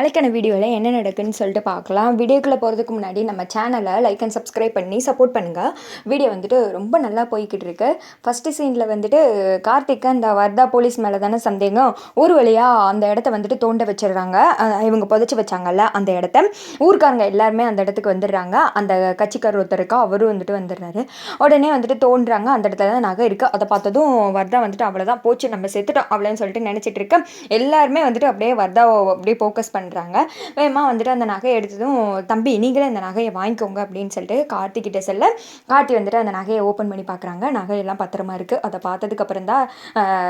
நாளைக்கான வீடியோவில் என்ன நடக்குன்னு சொல்லிட்டு பார்க்கலாம். வீடியோக்குள்ளே போகிறதுக்கு முன்னாடி நம்ம சேனலை லைக் அண்ட் சப்ஸ்கிரைப் பண்ணி சப்போர்ட் பண்ணுங்கள் வீடியோ வந்துட்டு ரொம்ப நல்லா போய்கிட்டு இருக்கு. ஃபஸ்ட்டு சீனில் வந்துட்டு கார்த்திக் அந்த வர்தா போலீஸ் மேலே தானே சந்தேகம். ஊர் வழியாக அந்த இடத்த வந்துட்டு தோண்ட வச்சிடுறாங்க. இவங்க புதைச்சி வச்சாங்கல்ல அந்த இடத்த. ஊருக்காரங்க எல்லாருமே அந்த இடத்துக்கு வந்துடுறாங்க. அந்த கட்சிக்காரர் ஒருத்தர் இருக்கா அவரும் வந்துட்டு வந்துடுறாரு. உடனே வந்துட்டு தோன்றுறாங்க அந்த இடத்துல தான் நகை இருக்குது அதை பார்த்ததும் வர்தா வந்துட்டு அவ்வளோதான் போச்சு நம்ம செத்துட்டோம் அவ்வளோன்னு சொல்லிட்டு நினச்சிட்டு இருக்கேன் எல்லாருமே வந்துட்டு அப்படியே வர்தாவை அப்படியே ஃபோக்கஸ் பண்ண பண்ணுறாங்க வேகமாக வந்துட்டு அந்த நகையை எடுத்ததும் தம்பி நீங்களே அந்த நகையை வாங்கிக்கோங்க அப்படின்னு சொல்லிட்டு கார்த்திகிட்ட செல்ல கார்த்தி வந்துட்டு அந்த நகையை ஓப்பன் பண்ணி பார்க்குறாங்க நகையெல்லாம் பத்திரமா இருக்குது அதை பார்த்ததுக்கப்புறம் தான்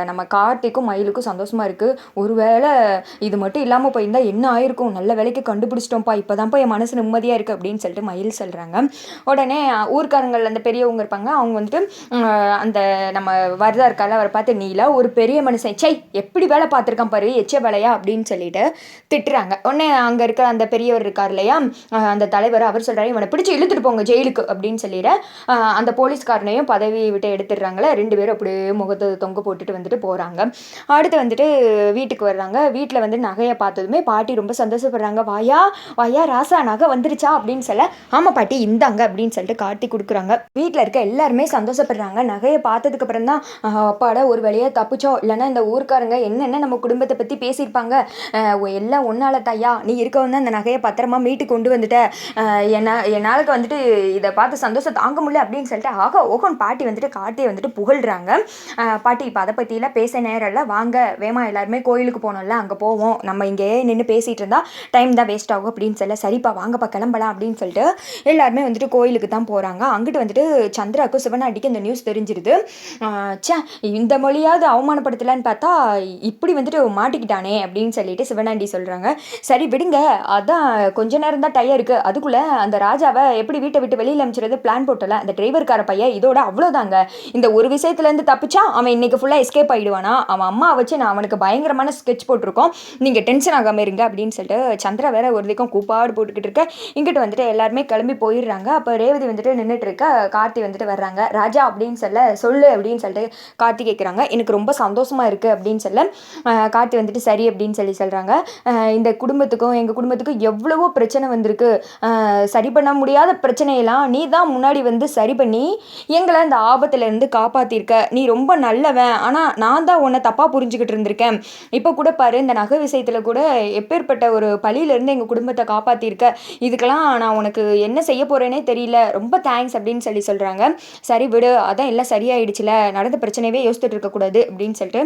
நம்ம கார்த்திக்கும் மயிலுக்கும் சந்தோஷமாக இருக்குது ஒருவேளை இது மட்டும் இல்லாமல் போயிருந்தால் என்ன ஆயிருக்கும்? நல்ல வேலைக்கு கண்டுபிடிச்சிட்டோம்ப்பா. இப்போ தான்ப்பா என் மனசு நிம்மதியாக இருக்குது அப்படின்னு சொல்லிட்டு மயில் சொல்கிறாங்க உடனே ஆஹ், ஊர்க்காரங்கள் அந்த பெரியவங்க இருப்பாங்க. அவங்க வந்துட்டு அந்த நம்ம வரதா இருக்கால அவரை பார்த்து நீல ஒரு பெரிய மனுஷன். சை எப்படி வேலை பார்த்துருக்கான் பாரு. எச்ச வேலையா? அப்படின்னு சொல்லிட்டு திட்டுறாங்க. உடனே அங்கே இருக்கிற அந்த பெரியவர் இருக்கார் இல்லையா? அந்த தலைவர் அவர் சொல்கிறாரு இவனை பிடிச்சி இழுத்துட்டு போங்க ஜெயிலுக்கு அப்படின்னு சொல்லிடுற அந்த போலீஸ்காரனையும் பதவி விட்டு எடுத்துடுறாங்களே ரெண்டு பேரும் அப்படியே முகத்தை தொங்க போட்டுட்டு வந்துட்டு போகிறாங்க அடுத்து வந்துட்டு வீட்டுக்கு வர்றாங்க. வீட்டில் வந்து நகையை பார்த்ததுமே பாட்டி ரொம்ப சந்தோஷப்படுறாங்க. வாயா வாயா ராசா நகை வந்துருச்சா? அப்படின்னு சொல்ல ஆமாம் பாட்டி இந்தாங்க அப்படின்னு சொல்லிட்டு காட்டி கொடுக்குறாங்க. வீட்டில் இருக்க எல்லாருமே சந்தோஷப்படுறாங்க. நகையை பார்த்ததுக்கு அப்புறம் தான் அப்பாட ஒரு வழியாக தப்பிச்சோம். இல்லைன்னா இந்த ஊர்க்காரங்க என்னென்ன நம்ம குடும்பத்தை பற்றி பேசியிருப்பாங்க. எல்லாம் ஒன்றால் தாயா நீ இருக்க வந்து அந்த நகையை பத்திரமா மீட்டு கொண்டு வந்துட்ட. என்ன என்னாலுக்கு வந்துட்டு இதை பார்த்து சந்தோஷம் தாங்க முடியல அப்படின்னு சொல்லிட்டு ஆக ஓகன் பாட்டி வந்துட்டு கார்த்தியை வந்துட்டு புகழ்கிறாங்க பாட்டி இப்போ அதை பற்றிலாம் பேச நேரம் வாங்க வேமா எல்லாருமே கோயிலுக்கு போனோம்ல அங்கே போவோம். நம்ம இங்கேயே நின்று பேசிகிட்டு இருந்தால் டைம் தான் வேஸ்ட் ஆகும் அப்படின்னு சொல்ல சரிப்பா வாங்கப்பா கிளம்பலாம் அப்படின்னு சொல்லிட்டு எல்லாருமே வந்துட்டு கோயிலுக்கு தான் போகிறாங்க அங்கிட்டு வந்துட்டு சந்திராவுக்கும் சிவனாட்டிக்கு இந்த நியூஸ் தெரிஞ்சிருது. ஆஹ் இந்த மொழியாவது அவமானப்படுத்தலான்னு பார்த்தா இப்படி வந்துட்டு மாட்டிக்கிட்டானே அப்படின்னு சொல்லிட்டு சிவனாண்டி சொல்கிறாங்க சரி விடுங்க. அதான் கொஞ்ச நேரம் தான் டயர் இருக்குது அதுக்குள்ளே அந்த ராஜாவை எப்படி வீட்டை விட்டு வெளியில் அனுப்பிச்சிறது பிளான் போட்டல. அந்த டிரைவர்கார பையன் இதோட அவ்வளோதாங்க இந்த ஒரு விஷயத்துலேருந்து தப்பிச்சா அவன் இன்னைக்கு ஃபுல்லாக எஸ்கேப் ஆகிடுவானா அவன் அம்மா வச்சு நான் அவனுக்கு பயங்கரமான ஸ்கெட்ச் போட்டிருக்கோம். நீங்கள் டென்ஷன் ஆகாமல் இருங்க அப்படின்னு சொல்லிட்டு சந்திரா வேற ஒரு திக்கம் கூப்பாடு போட்டுக்கிட்டு இருக்க. இங்கிட்டு வந்துட்டு எல்லாருமே கிளம்பி போயிடுறாங்க. அப்போ ரேவதி வந்துட்டு நின்றுட்டு இருக்க. கார்த்தி வந்துட்டு வர்றாங்க. ராஜா அப்படின்னு சொல்ல சொல்லு அப்படின்னு சொல்லிட்டு கார்த்தி கேட்குறாங்க எனக்கு ரொம்ப சந்தோஷமாக இருக்குது அப்படின்னு சொல்ல கார்த்தி வந்துட்டு சரி அப்படின்னு சொல்லி சொல்கிறாங்க இந்த இந்த குடும்பத்துக்கும் எங்கள் குடும்பத்துக்கும் எவ்வளவோ பிரச்சனை வந்திருக்கு. சரி பண்ண முடியாத பிரச்சனையெல்லாம் நீ தான் முன்னாடி வந்து சரி பண்ணி எங்களை இந்த ஆபத்துலேருந்து காப்பாற்றிருக்க நீ ரொம்ப நல்லவன். ஆனால் நான் தான் உன்னை தப்பாக புரிஞ்சுக்கிட்டு இருந்திருக்கேன். இப்போ கூட பாரு இந்த நகை விஷயத்தில் கூட எப்பேற்பட்ட ஒரு பழியிலேருந்து எங்கள் குடும்பத்தை காப்பாற்றிருக்க இதுக்கெல்லாம் நான் உனக்கு என்ன செய்ய போகிறேனே தெரியல. ரொம்ப தேங்க்ஸ் அப்படின்னு சொல்லி சொல்கிறாங்க சரி விடு அதான் எல்லாம் சரியாயிடுச்சுல. நடந்த பிரச்சனையவே யோசித்துட்டு இருக்கக்கூடாது அப்படின்னு சொல்லிட்டு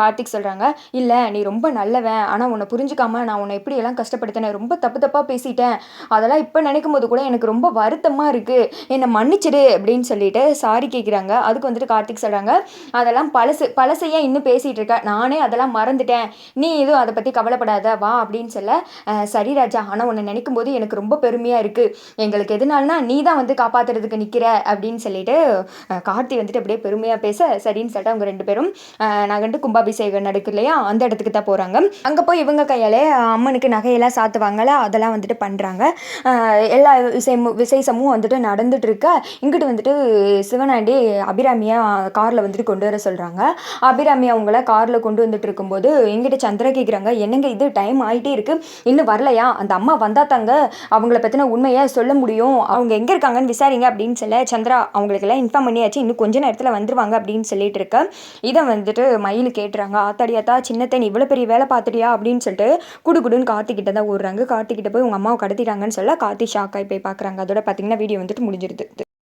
கார்த்திக் சொல்கிறாங்க இல்லை நீ ரொம்ப நல்லவன். ஆனால் உன்னை புரிஞ்சுக்காம நான் உன்னை எப்படியெல்லாம் கஷ்டப்படுத்தினேன் ரொம்ப தப்பு தப்பாக பேசிட்டேன். அதெல்லாம் இப்போ நினைக்கும் போது கூட எனக்கு ரொம்ப வருத்தமாக இருக்குது என்னை மன்னிச்சிடு அப்படின்னு சொல்லிட்டு சாரி கேட்குறாங்க அதுக்கு வந்துட்டு கார்த்திக் சொல்கிறாங்க அதெல்லாம் பழசு பழசையாக இன்னும் பேசிகிட்டு இருக்க. நானே அதெல்லாம் மறந்துட்டேன். நீ எதுவும் அதை பற்றி கவலைப்படாத வா அப்படின்னு சொல்ல சரி ராஜா. ஆனால் உன்னை நினைக்கும் போது எனக்கு ரொம்ப பெருமையாக இருக்குது எங்களுக்கு எதுனால்னா நீ தான் வந்து காப்பாற்றுறதுக்கு நிற்கிற அப்படின்னு சொல்லிட்டு கார்த்தி வந்துட்டு அப்படியே பெருமையாக பேச சரின்னு சொல்லிட்டு அவங்க ரெண்டு பேரும் நாங்கள் நகண்டு கும்பாபிஷேகம் நடக்கு இல்லையா? அந்த இடத்துக்கு தான் போகிறாங்க அங்கே போய் இவங்க கையாலே அம்மனுக்கு நகையெல்லாம் சாத்துவாங்கல்ல அதெல்லாம் வந்துட்டு பண்ணுறாங்க எல்லா விசேமும் விசேஷமும் வந்துட்டு நடந்துட்டு இங்கிட்டு வந்துட்டு சிவனாண்டி அபிராமியாக காரில் வந்துட்டு கொண்டு வர சொல்கிறாங்க அபிராமி அவங்கள காரில் கொண்டு வந்துட்டு இருக்கும்போது எங்கிட்ட சந்திரா கேட்குறாங்க என்னங்க இது? டைம் ஆகிட்டே இருக்குது இன்னும் வரலையா? அந்த அம்மா வந்தால் தாங்க அவங்கள பற்றின உண்மையை சொல்ல முடியும். அவங்க எங்கே இருக்காங்கன்னு விசாரிங்க அப்படின்னு சொல்ல சந்திரா அவங்களுக்கெல்லாம் இன்ஃபார்ம் பண்ணியாச்சு. இன்னும் கொஞ்ச நேரத்தில் வந்துருவாங்க அப்படின்னு சொல்லிட்டு இருக்க இதை வந்துட்டு மயில் கேட்டுறாங்க ஆத்தாடியாத்தா சின்னத்தன் இவ்வளோ பெரிய வேலை பார்த்துட்டியா? அப்படின்னு சொல்லிட்டு குடுகுடுன்னு கார்த்திகிட்ட தான் ஓடுறாங்க. கார்த்திகிட்ட போய் உங்கள் அம்மாவை கடத்திட்டாங்கன்னு சொல்ல கார்த்தி ஷாக் ஆகி போய் பார்க்குறாங்க அதோட பார்த்தீங்கன்னா வீடியோ வந்துட்டு முடிஞ்சிருது.